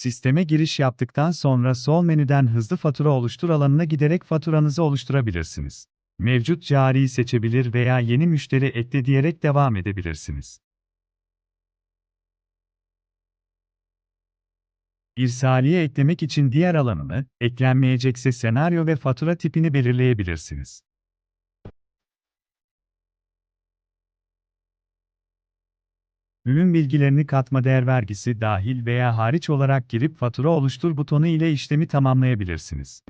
Sisteme giriş yaptıktan sonra sol menüden hızlı fatura oluştur alanına giderek faturanızı oluşturabilirsiniz. Mevcut cariyi seçebilir veya yeni müşteri ekle diyerek devam edebilirsiniz. İrsaliye eklemek için diğer alanını, eklenmeyecekse senaryo ve fatura tipini belirleyebilirsiniz. Ürün bilgilerini katma değer vergisi dahil veya hariç olarak girip fatura oluştur butonu ile işlemi tamamlayabilirsiniz.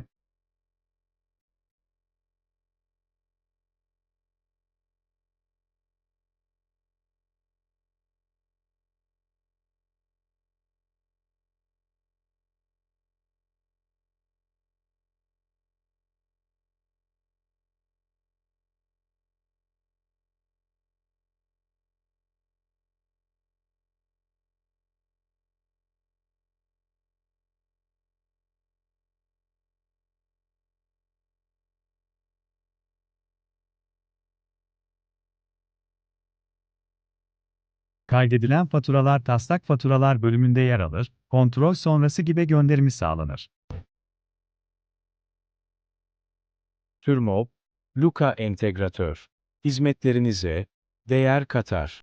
Kaydedilen faturalar taslak faturalar bölümünde yer alır, kontrol sonrası gibi gönderimi sağlanır. TürMob, Luka Entegratör. Hizmetlerinize değer katar.